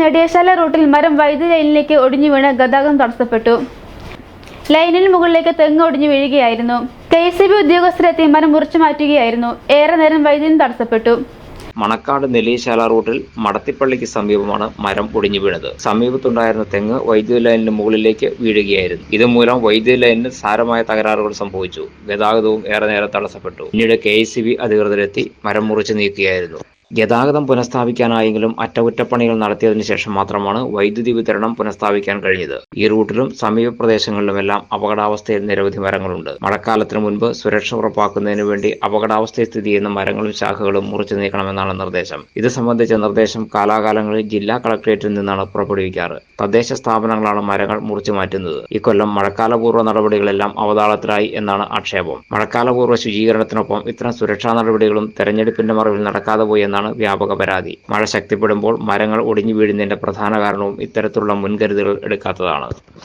നെടിയശാല റൂട്ടിൽ മരം വൈദ്യുതി ലൈനിലേക്ക് ഒടിഞ്ഞു വീണ് ഗതാഗതം തടസ്സപ്പെട്ടു. ലൈനിന് മുകളിലേക്ക് തെങ്ങ് ഒടിഞ്ഞു വീഴുകയായിരുന്നു. കെ എസ് ബി ഉദ്യോഗസ്ഥരെത്തി മരം മുറിച്ചു മാറ്റുകയായിരുന്നു. ഏറെ നേരം വൈദ്യുതി തടസ്സപ്പെട്ടു. മണക്കാട് നെല്ലിശാല റൂട്ടിൽ മടത്തിപ്പള്ളിക്ക് സമീപമാണ് മരം ഒടിഞ്ഞു വീണത്. സമീപത്തുണ്ടായിരുന്ന തെങ്ങ് വൈദ്യുതി ലൈനിന് മുകളിലേക്ക് വീഴുകയായിരുന്നു. ഇതുമൂലം വൈദ്യുതി ലൈനിന് സാരമായ തകരാറുകൾ സംഭവിച്ചു. ഗതാഗതവും ഏറെ നേരം തടസ്സപ്പെട്ടു. പിന്നീട് കെ അധികൃതരെത്തി മരം മുറിച്ചു നീക്കുകയായിരുന്നു. ഗതാഗതം പുനഃസ്ഥാപിക്കാനായെങ്കിലും അറ്റകുറ്റപ്പണികൾ നടത്തിയതിനു ശേഷം മാത്രമാണ് വൈദ്യുതി വിതരണം പുനഃസ്ഥാപിക്കാൻ കഴിഞ്ഞത് ഈ റൂട്ടിലും സമീപ പ്രദേശങ്ങളിലുമെല്ലാം അപകടാവസ്ഥയിൽ നിരവധി മരങ്ങളുണ്ട്. മഴക്കാലത്തിന് മുൻപ് സുരക്ഷ ഉറപ്പാക്കുന്നതിനു വേണ്ടി അപകടാവസ്ഥയിൽ സ്ഥിതി ചെയ്യുന്ന മരങ്ങളും ശാഖകളും മുറിച്ചു നീക്കണമെന്നാണ് നിർദ്ദേശം. ഇത് സംബന്ധിച്ച നിർദ്ദേശം കാലാകാലങ്ങളിൽ ജില്ലാ കളക്ടറേറ്റിൽ നിന്നാണ് പുറപ്പെടുവിക്കാറ്. തദ്ദേശ സ്ഥാപനങ്ങളാണ് മരങ്ങൾ മുറിച്ചു മാറ്റുന്നത്. ഇക്കൊല്ലം മഴക്കാലപൂർവ നടപടികളെല്ലാം അവതാളത്തിലായി എന്നാണ് ആക്ഷേപം. മഴക്കാലപൂർവ ശുചീകരണത്തിനൊപ്പം ഇത്തരം സുരക്ഷാ നടപടികളും തെരഞ്ഞെടുപ്പിന്റെ മറവിൽ നടക്കാതെ പോയി എന്നാണ് വ്യാപക പരാതി. മഴ ശക്തിപ്പെടുമ്പോൾ മരങ്ങൾ ഒടിഞ്ഞു വീഴുന്നതിന്റെ പ്രധാന കാരണവും ഇത്തരത്തിലുള്ള മുൻകരുതലുകൾ എടുക്കാത്തതാണ്.